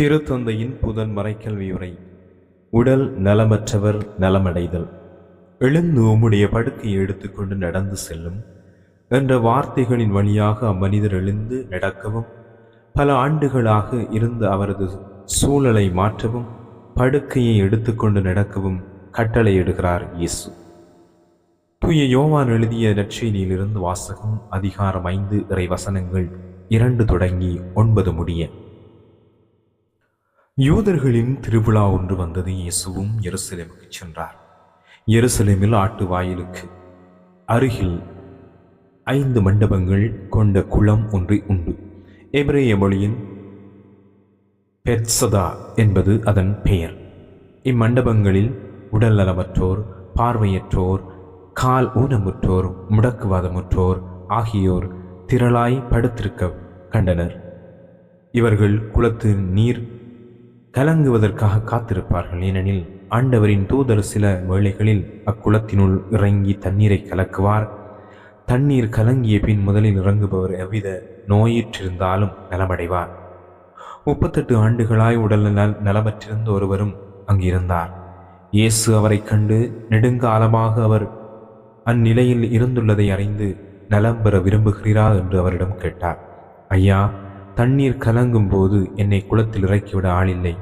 திருத்தந்தையின் புதன் மறைக்கல்வி உரை உடல் நலமற்றவர் நலமடைதல். எழுந்து உம்முடைய படுக்கையை எடுத்துக்கொண்டு நடந்து செல்லும் என்ற வார்த்தைகளின் வழியாக அம்மனிதர் எழுந்து நடக்கவும் பல ஆண்டுகளாக இருந்த அவரது சூழலை மாற்றவும் படுக்கையை எடுத்துக்கொண்டு நடக்கவும் கட்டளையிடுகிறார் இயேசு. தூய யோவான் எழுதிய நற்செய்தியிலிருந்து வாசகம் அதிகாரம் ஐந்து இறை வசனங்கள் இரண்டு தொடங்கி ஒன்பது முடிய. யூதர்களின் திருவிழா ஒன்று வந்தது. இயேசுவும் எருசலேமுக்கு சென்றார். எருசலேமில் ஆட்டு வாயிலுக்கு அருகில் ஐந்து மண்டபங்கள் கொண்ட குளம் ஒன்று உண்டு. எபிரேய மொழியின் பெட்சதா என்பது அதன் பெயர். இம்மண்டபங்களில் உடல் நலமற்றோர் பார்வையற்றோர் கால் ஊனமுற்றோர் முடக்குவாதமுற்றோர் ஆகியோர் திரளாய் படுத்திருக்க கண்டனர். இவர்கள் குளத்து நீர் கலங்குவதற்காக காத்திருப்பார்கள். ஏனெனில் ஆண்டவரின் தூதர் சில வேளைகளில் அக்குளத்தினுள் இறங்கி தண்ணீரை கலக்குவார். தண்ணீர் கலங்கிய பின் முதலில் இறங்குபவர் எவ்வித நோயிற்றிருந்தாலும் நலமடைவார். முப்பத்தெட்டு ஆண்டுகளாய் உடல் நல நலமற்றிருந்த ஒருவரும் அங்கிருந்தார். இயேசு அவரைக் கண்டு நெடுங்காலமாக அவர் அந்நிலையில் இருந்துள்ளதை அறிந்து நலம் பெற விரும்புகிறீரா என்று அவரிடம் கேட்டார். ஐயா தண்ணீர் கலங்கும் போது என்னை குளத்தில் இறக்கிவிட ஆளில்லை.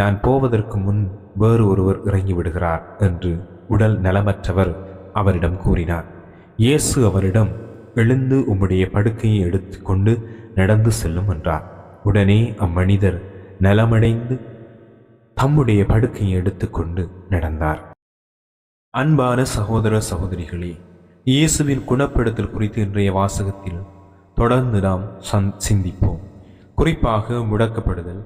நான் போவதற்கு முன் வேறு ஒருவர் இறங்கிவிடுகிறார் என்று உடல் நலமற்றவர் அவரிடம் கூறினார். இயேசு அவரிடம் எழுந்து உம்முடைய படுக்கையை எடுத்துக்கொண்டு நடந்து செல்லும் என்றார். உடனே அம்மனிதர் நலமடைந்து தம்முடைய படுக்கையை எடுத்துக்கொண்டு நடந்தார். அன்பான சகோதர சகோதரிகளே இயேசுவின் குணப்படுத்தல் குறித்து இன்றைய வாசகத்தில் தொடர்ந்து நாம் சந் சிந்திப்போம். குறிப்பாக முடக்கப்படுதல்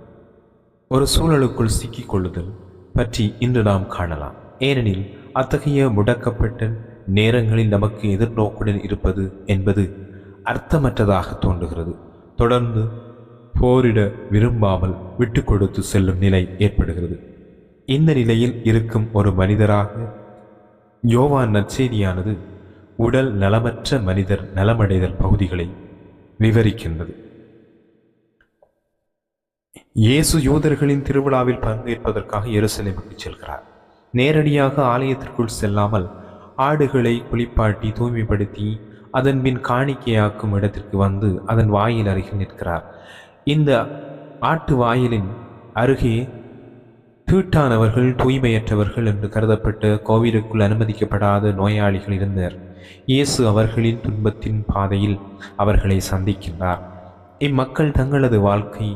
ஒரு சூழலுக்குள் சிக்கிக் கொள்ளுதல் பற்றி இன்று நாம் காணலாம். ஏனெனில் அத்தகைய முடக்கப்பட்ட நேரங்களில் நமக்கு எதிர்நோக்குடன் இருப்பது என்பது அர்த்தமற்றதாக தோன்றுகிறது. தொடர்ந்து போரிட விரும்பாமல் விட்டு கொடுத்து செல்லும் நிலை ஏற்படுகிறது. இந்த நிலையில் இருக்கும் ஒரு மனிதராக யோவான் நற்செய்தியானது உடல் நலமற்ற மனிதர் நலமடைதல் பகுதிகளை விவரிக்கின்றது. இயேசு யூதர்களின் திருவிழாவில் பங்கேற்பதற்காக எருசலேமுக்கு செல்கிறார். நேரடியாக ஆலயத்திற்குள் செல்லாமல் ஆடுகளை குளிப்பாட்டி தூய்மைப்படுத்தி அதன் பின் காணிக்கையாக்கும் இடத்திற்கு வந்து அதன் வாயில் அருகில் நிற்கிறார். இந்த ஆட்டு வாயிலின் அருகே தீட்டானவர்கள் தூய்மையற்றவர்கள் என்று கருதப்பட்ட கோவிலுக்குள் அனுமதிக்கப்படாத நோயாளிகள் இருந்தனர். இயேசு அவர்களின் துன்பத்தின் பாதையில் அவர்களை சந்திக்கின்றார். இம்மக்கள் தங்களது வாழ்க்கை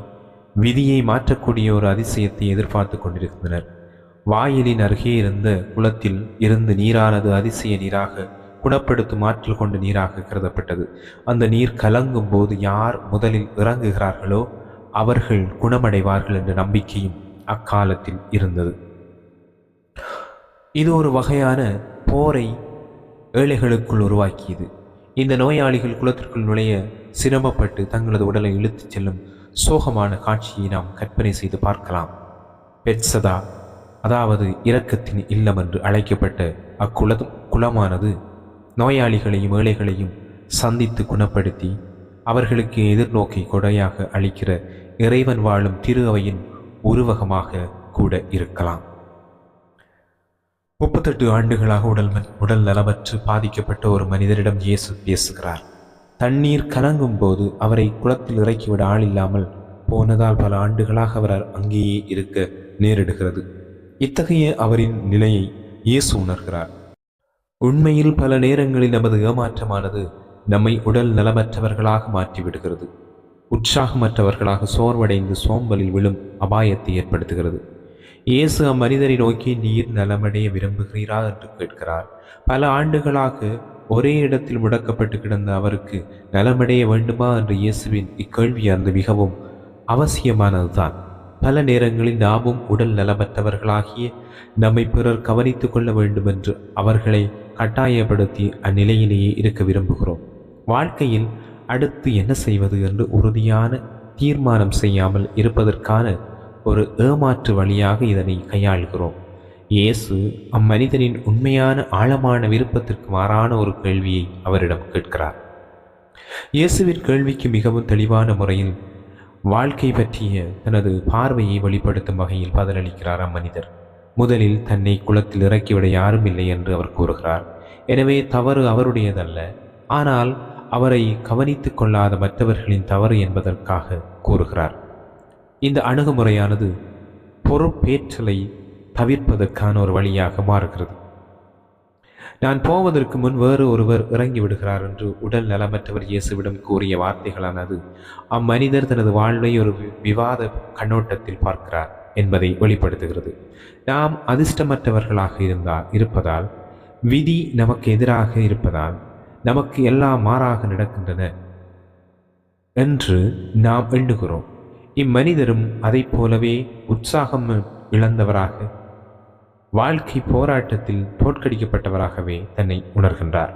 விதியை மாற்றக்கூடிய ஒரு அதிசயத்தை எதிர்பார்த்து கொண்டிருந்தனர். வாயிலின் அருகே இருந்த குளத்தில் இருந்து நீரானது அதிசய நீராக குணப்படுத்தும் ஆற்றல் கொண்ட நீராக கருதப்பட்டது. அந்த நீர் கலங்கும் போது யார் முதலில் இறங்குகிறார்களோ அவர்கள் குணமடைவார்கள் என்ற நம்பிக்கையும் அக்காலத்தில் இருந்தது. இது ஒரு வகையான போரை ஏழைகளுக்குள் உருவாக்கியது. இந்த நோயாளிகள் குளத்திற்குள் நுழைய சிரமப்பட்டு தங்களது உடலை இழுத்துச் செல்லும் சோகமான காட்சியை நாம் கற்பனை செய்து பார்க்கலாம். பெட்சதா அதாவது இரக்கத்தின் இல்லம் என்று அழைக்கப்பட்ட அக்குள குளமானது நோயாளிகளையும் ஏழைகளையும் சந்தித்து குணப்படுத்தி அவர்களுக்கு எதிர்நோக்கை கொடையாக அளிக்கிற இறைவன் வாழும் திரு அவையின் உருவகமாக கூட இருக்கலாம். முப்பத்தெட்டு ஆண்டுகளாக உடல் உடல் நலமற்று பாதிக்கப்பட்ட ஒரு மனிதரிடம் இயேசு பேசுகிறார். தண்ணீர் கலங்கும் போது அவரை குளத்தில் இறக்கிவிட ஆள் இல்லாமல் போனதால் பல ஆண்டுகளாக அவர் அங்கேயே இருக்க நேரிடுகிறது. இத்தகைய அவரின் நிலையை இயேசு உணர்கிறார். உண்மையில் பல நேரங்களில் நமது ஏமாற்றமானது நம்மை உடல் நலமற்றவர்களாக மாற்றிவிடுகிறது. உற்சாகமற்றவர்களாக சோர்வடைந்து சோம்பலில் விழும் அபாயத்தை ஏற்படுத்துகிறது. இயேசு அம்மனிதரை நோக்கி நீர் நலமடைய விரும்புகிறீரா? என்று கேட்கிறார். பல ஆண்டுகளாக ஒரே இடத்தில் முடக்கப்பட்டு கிடந்த அவருக்கு நலமடைய வேண்டுமா என்று இயேசுவின் இக்கேள்வியானது மிகவும் அவசியமானதுதான். பல நேரங்களில் நாமும் உடல் நலமற்றவர்களாகிய நம்மை பிறர் கவனித்து கொள்ள வேண்டும் என்று அவர்களை கட்டாயப்படுத்தி அந்நிலையிலேயே இருக்க விரும்புகிறோம். வாழ்க்கையில் அடுத்து என்ன செய்வது என்று உறுதியான தீர்மானம் செய்யாமல் இருப்பதற்கான ஒரு ஏமாற்று வழியாக இதனை கையாளுகிறோம். இயேசு அம்மனிதனின் உண்மையான ஆழமான விருப்பத்திற்கு மாறான ஒரு கேள்வியை அவரிடம் கேட்கிறார். இயேசுவின் கேள்விக்கு மிகவும் தெளிவான முறையில் வாழ்க்கை பற்றிய தனது பார்வையை வெளிப்படுத்தும் வகையில் பதிலளிக்கிறார் அம்மனிதர். முதலில் தன்னை குளத்தில் இறக்கிவிட யாரும் இல்லை என்று அவர் கூறுகிறார். எனவே தவறு அவருடையதல்ல. ஆனால் அவரை கவனித்துக் கொள்ளாத மற்றவர்களின் தவறு என்பதற்காக கூறுகிறார். இந்த அணுகுமுறையானது பொறுப்பேற்றலை தவிர்ப்பதற்கான ஒரு வழியாக மாறுகிறது. நான் போவதற்கு முன் வேறு ஒருவர் இறங்கி விடுகிறார் என்று உடல் நலமற்றவர் இயேசுவிடம் கூறிய வார்த்தைகளானது அம்மனிதர் தனது வாழ்வை ஒரு வி- விவாத கண்ணோட்டத்தில் பார்க்கிறார் என்பதை வெளிப்படுத்துகிறது. நாம் அதிர்ஷ்டமற்றவர்களாக இருந்தால் இருப்பதால் விதி நமக்கு எதிராக இருப்பதால் நமக்கு எல்லாம் மாறாக நடக்கின்றன என்று நாம் எண்ணுகிறோம். இம்மனிதரும் அதைப் போலவே உற்சாகம் இழந்தவராக வாழ்க்கை போராட்டத்தில் தோற்கடிக்கப்பட்டவராகவே தன்னை உணர்கின்றார்.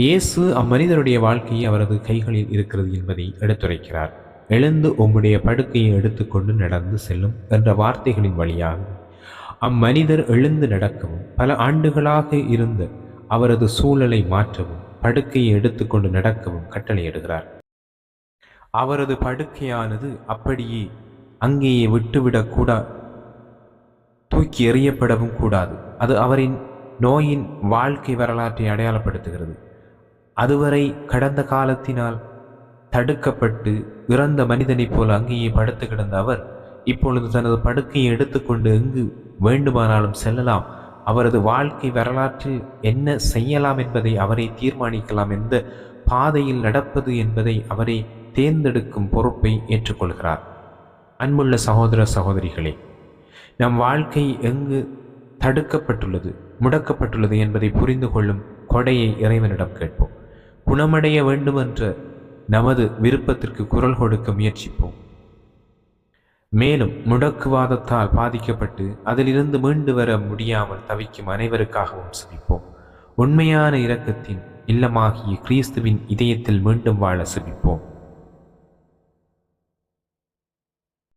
இயேசு அம்மனிதருடைய வாழ்க்கையை அவரது கைகளில் இருக்கிறது என்பதை எடுத்துரைக்கிறார். எழுந்து உம்முடைய படுக்கையை எடுத்துக்கொண்டு நடந்து செல்லும் என்ற வார்த்தைகளின் வழியாக அம்மனிதர் எழுந்து நடக்கவும் பல ஆண்டுகளாக இருந்த அவரது சூழலை மாற்றவும் படுக்கையை எடுத்துக்கொண்டு நடக்கவும் கட்டளையிடுகிறார் அவரது படுக்கையானது அப்படியே அங்கேயே விட்டுவிடக்கூடா தூக்கி எறியப்படவும் கூடாது. அது அவரின் நோயின் வாழ்க்கை வரலாற்றை அடையாளப்படுத்துகிறது. அதுவரை கடந்த காலத்தினால் தடுக்கப்பட்டு இறந்த மனிதனைப் போல் அங்கேயே படுத்து கிடந்த அவர் இப்பொழுது தனது படுக்கையை எடுத்துக்கொண்டு எங்கு வேண்டுமானாலும் செல்லலாம். அவரது வாழ்க்கை வரலாற்றில் என்ன செய்யலாம் என்பதை அவரை தீர்மானிக்கலாம் எந்த பாதையில் நடப்பது என்பதை அவரை தேர்ந்தெடுக்கும் பொறுப்பை ஏற்றுக்கொள்கிறார். அன்புள்ள சகோதர சகோதரிகளே நம் வாழ்க்கை எங்கு தடுக்கப்பட்டுள்ளது முடக்கப்பட்டுள்ளது என்பதை புரிந்து கொள்ளும் கொடையை இறைவனிடம் கேட்போம். குணமடைய வேண்டுமென்ற நமது விருப்பத்திற்கு குரல் கொடுக்க முயற்சிப்போம். மேலும் முடக்குவாதத்தால் பாதிக்கப்பட்டு அதிலிருந்து மீண்டு வர முடியாமல் தவிக்கும் அனைவருக்காகவும் சிரிப்போம் உண்மையான இரக்கத்தின் இல்லமாகிய கிறிஸ்துவின் இதயத்தில் மீண்டும் வாழ சிரிப்போம்